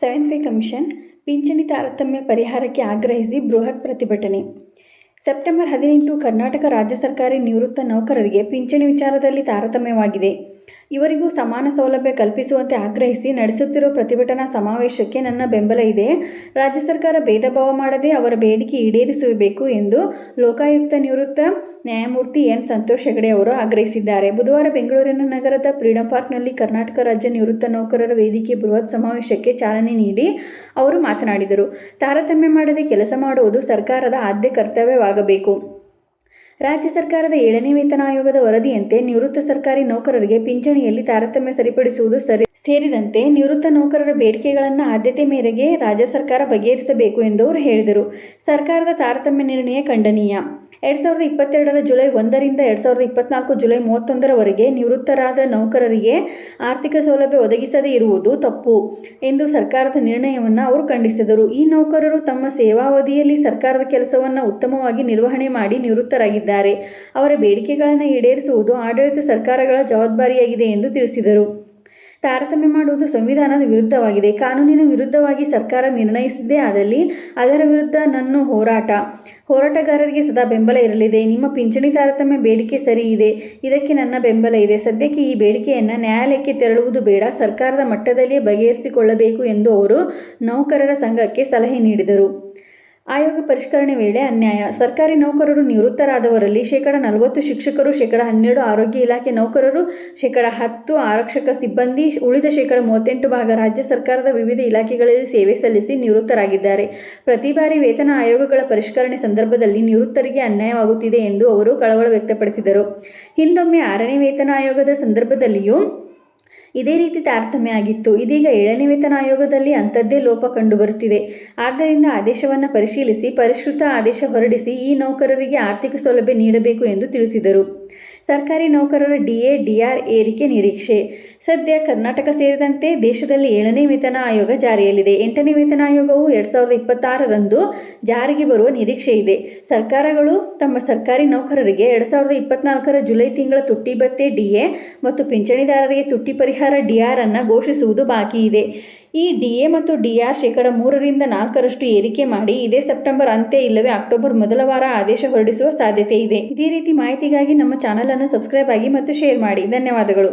Seven pay commission ಪಿಂಚಣಿ ತಾರತಮ್ಯ ಪರಿಹಾರಕ್ಕೆ ಆಗ್ರಹಿಸಿ ಬೃಹತ್ ಪ್ರತಿಭಟನೆ. ಸೆಪ್ಟೆಂಬರ್ ಹದಿನೆಂಟು ಕರ್ನಾಟಕ ರಾಜ್ಯ ಸರ್ಕಾರಿ ನಿವೃತ್ತ ನೌಕರರಿಗೆ ಪಿಂಚಣಿ ವಿಚಾರದಲ್ಲಿ ತಾರತಮ್ಯವಾಗಿದೆ. ಇವರಿಗೂ ಸಮಾನ ಸೌಲಭ್ಯ ಕಲ್ಪಿಸುವಂತೆ ಆಗ್ರಹಿಸಿ ನಡೆಸುತ್ತಿರುವ ಪ್ರತಿಭಟನಾ ಸಮಾವೇಶಕ್ಕೆ ನನ್ನ ಬೆಂಬಲ ಇದೆ. ರಾಜ್ಯ ಸರ್ಕಾರ ಭೇದ ಭಾವ ಮಾಡದೆ ಅವರ ಬೇಡಿಕೆ ಈಡೇರಿಸಬೇಕು ಎಂದು ಲೋಕಾಯುಕ್ತ ನಿವೃತ್ತ ನ್ಯಾಯಮೂರ್ತಿ ಎನ್. ಸಂತೋಷ್ ಹೆಗಡೆ ಅವರು ಆಗ್ರಹಿಸಿದ್ದಾರೆ. ಬುಧವಾರ ಬೆಂಗಳೂರಿನ ನಗರದ ಫ್ರೀಡಂ ಪಾರ್ಕ್ನಲ್ಲಿ ಕರ್ನಾಟಕ ರಾಜ್ಯ ನಿವೃತ್ತ ನೌಕರರ ವೇದಿಕೆ ಬೃಹತ್ ಸಮಾವೇಶಕ್ಕೆ ಚಾಲನೆ ನೀಡಿ ಅವರು ಮಾತನಾಡಿದರು. ತಾರತಮ್ಯ ಮಾಡದೆ ಕೆಲಸ ಮಾಡುವುದು ಸರ್ಕಾರದ ಆದ್ಯ ಕರ್ತವ್ಯವಾಗಬೇಕು ರಾಜ್ಯ ಸರ್ಕಾರದ ಏಳನೇ ವೇತನ ಆಯೋಗದ ವರದಿಯಂತೆ ನಿವೃತ್ತ ಸರ್ಕಾರಿ ನೌಕರರಿಗೆ ಪಿಂಚಣಿಯಲ್ಲಿ ತಾರತಮ್ಯ ಸರಿಪಡಿಸುವುದು ಸರಿ. ಸೇರಿದಂತೆ ನಿವೃತ್ತ ನೌಕರರ ಬೇಡಿಕೆಗಳನ್ನು ಆದ್ಯತೆ ಮೇರೆಗೆ ರಾಜ್ಯ ಸರ್ಕಾರ ಬಗೆಹರಿಸಬೇಕು ಎಂದು ಅವರು ಹೇಳಿದರು. ಸರ್ಕಾರದ ತಾರತಮ್ಯ ನಿರ್ಣಯ ಖಂಡನೀಯ. ಎರಡು ಸಾವಿರದ ಇಪ್ಪತ್ತೆರಡರ ಜುಲೈ ಒಂದರಿಂದ ಎರಡು ಸಾವಿರದ ಇಪ್ಪತ್ನಾಲ್ಕು ಜುಲೈ ಮೂವತ್ತೊಂದರವರೆಗೆ ನಿವೃತ್ತರಾದ ನೌಕರರಿಗೆ ಆರ್ಥಿಕ ಸೌಲಭ್ಯ ಒದಗಿಸದೇ ಇರುವುದು ತಪ್ಪು ಎಂದು ಸರ್ಕಾರದ ನಿರ್ಣಯವನ್ನು ಅವರು ಖಂಡಿಸಿದರು. ಈ ನೌಕರರು ತಮ್ಮ ಸೇವಾವಧಿಯಲ್ಲಿ ಸರ್ಕಾರದ ಕೆಲಸವನ್ನು ಉತ್ತಮವಾಗಿ ನಿರ್ವಹಣೆ ಮಾಡಿ ನಿವೃತ್ತರಾಗಿದ್ದಾರೆ. ಅವರ ಬೇಡಿಕೆಗಳನ್ನು ಈಡೇರಿಸುವುದು ಆಡಳಿತ ಸರ್ಕಾರಗಳ ಜವಾಬ್ದಾರಿಯಾಗಿದೆ ಎಂದು ತಿಳಿಸಿದರು. ತಾರತಮ್ಯ ಮಾಡುವುದು ಸಂವಿಧಾನದ ವಿರುದ್ಧವಾಗಿದೆ. ಕಾನೂನಿನ ವಿರುದ್ಧವಾಗಿ ಸರ್ಕಾರ ನಿರ್ಣಯಿಸಿದ್ದೇ ಆದಲ್ಲಿ ಅದರ ವಿರುದ್ಧ ನನ್ನ ಹೋರಾಟ. ಹೋರಾಟಗಾರರಿಗೆ ಸದಾ ಬೆಂಬಲ ಇರಲಿದೆ. ನಿಮ್ಮ ಪಿಂಚಣಿ ತಾರತಮ್ಯ ಬೇಡಿಕೆ ಸರಿ ಇದೆ. ಇದಕ್ಕೆ ನನ್ನ ಬೆಂಬಲ ಇದೆ. ಸದ್ಯಕ್ಕೆ ಈ ಬೇಡಿಕೆಯನ್ನು ನ್ಯಾಯಾಲಯಕ್ಕೆ ತೆರಳುವುದು ಬೇಡ. ಸರ್ಕಾರದ ಮಟ್ಟದಲ್ಲಿಯೇ ಬಗೆಹರಿಸಿಕೊಳ್ಳಬೇಕು ಎಂದು ಅವರು ನೌಕರರ ಸಂಘಕ್ಕೆ ಸಲಹೆ ನೀಡಿದರು. ಆಯೋಗ ಪರಿಷ್ಕರಣೆ ವೇಳೆ ಅನ್ಯಾಯ. ಸರ್ಕಾರಿ ನೌಕರರು ನಿವೃತ್ತರಾದವರಲ್ಲಿ ಶೇಕಡ ನಲವತ್ತು ಶಿಕ್ಷಕರು, ಶೇಕಡ ಹನ್ನೆರಡು ಆರೋಗ್ಯ ಇಲಾಖೆ ನೌಕರರು, ಶೇಕಡ ಹತ್ತು ಆರಕ್ಷಕ ಸಿಬ್ಬಂದಿ, ಉಳಿದ ಶೇಕಡ ಮೂವತ್ತೆಂಟು ಭಾಗ ರಾಜ್ಯ ಸರ್ಕಾರದ ವಿವಿಧ ಇಲಾಖೆಗಳಲ್ಲಿ ಸೇವೆ ಸಲ್ಲಿಸಿ ನಿವೃತ್ತರಾಗಿದ್ದಾರೆ. ಪ್ರತಿ ಬಾರಿ ವೇತನ ಆಯೋಗಗಳ ಪರಿಷ್ಕರಣೆ ಸಂದರ್ಭದಲ್ಲಿ ನಿವೃತ್ತರಿಗೆ ಅನ್ಯಾಯವಾಗುತ್ತಿದೆ ಎಂದು ಅವರು ಕಳವಳ ವ್ಯಕ್ತಪಡಿಸಿದರು. ಹಿಂದೊಮ್ಮೆ ಆರನೇ ವೇತನ ಆಯೋಗದ ಸಂದರ್ಭದಲ್ಲಿಯೂ ಇದೇ ರೀತಿ ತಾರತಮ್ಯ ಆಗಿತ್ತು. ಇದೀಗ ಏಳನೇ ವೇತನ ಆಯೋಗದಲ್ಲಿ ಅಂಥದ್ದೇ ಲೋಪ ಕಂಡುಬರುತ್ತಿದೆ. ಆದ್ದರಿಂದ ಆದೇಶವನ್ನು ಪರಿಶೀಲಿಸಿ, ಪರಿಷ್ಕೃತ ಆದೇಶ ಹೊರಡಿಸಿ ಈ ನೌಕರರಿಗೆ ಆರ್ಥಿಕ ಸೌಲಭ್ಯ ನೀಡಬೇಕು ಎಂದು ತಿಳಿಸಿದರು. ಸರ್ಕಾರಿ ನೌಕರರ ಡಿಎ, ಡಿಆರ್ ಏರಿಕೆ ನಿರೀಕ್ಷೆ. ಸದ್ಯ ಕರ್ನಾಟಕ ಸೇರಿದಂತೆ ದೇಶದಲ್ಲಿ ಏಳನೇ ವೇತನ ಆಯೋಗ ಜಾರಿಯಲ್ಲಿದೆ. ಎಂಟನೇ ವೇತನ ಆಯೋಗವು ಎರಡು ಸಾವಿರದ ಇಪ್ಪತ್ತಾರರಂದು ಜಾರಿಗೆ ಬರುವ ನಿರೀಕ್ಷೆ ಇದೆ. ಸರ್ಕಾರಗಳು ತಮ್ಮ ಸರ್ಕಾರಿ ನೌಕರರಿಗೆ ಎರಡು ಸಾವಿರದ ಇಪ್ಪತ್ನಾಲ್ಕರ ಜುಲೈ ತಿಂಗಳ ತುಟ್ಟಿ ಭತ್ತೆ, ಡಿಎ ಮತ್ತು ಪಿಂಚಣಿದಾರರಿಗೆ ತುಟ್ಟಿ ಪರಿಹಾರ, ಡಿಆರ್ ಅನ್ನು ಘೋಷಿಸುವುದು ಬಾಕಿ ಇದೆ. ಈ ಡಿ ಎ ಮತ್ತು ಡಿ ಆರ್ ಶೇಕಡ ಮೂರರಿಂದ ನಾಲ್ಕರಷ್ಟು ಏರಿಕೆ ಮಾಡಿ ಇದೇ ಸೆಪ್ಟೆಂಬರ್ ಅಂತ್ಯ ಇಲ್ಲವೇ ಅಕ್ಟೋಬರ್ ಮೊದಲ ವಾರ ಆದೇಶ ಹೊರಡಿಸುವ ಸಾಧ್ಯತೆ ಇದೆ. ಇದೇ ರೀತಿ ಮಾಹಿತಿಗಾಗಿ ನಮ್ಮ ಚಾನಲನ್ನು ಸಬ್ಸ್ಕ್ರೈಬ್ ಆಗಿ ಮತ್ತು ಶೇರ್ ಮಾಡಿ. ಧನ್ಯವಾದಗಳು.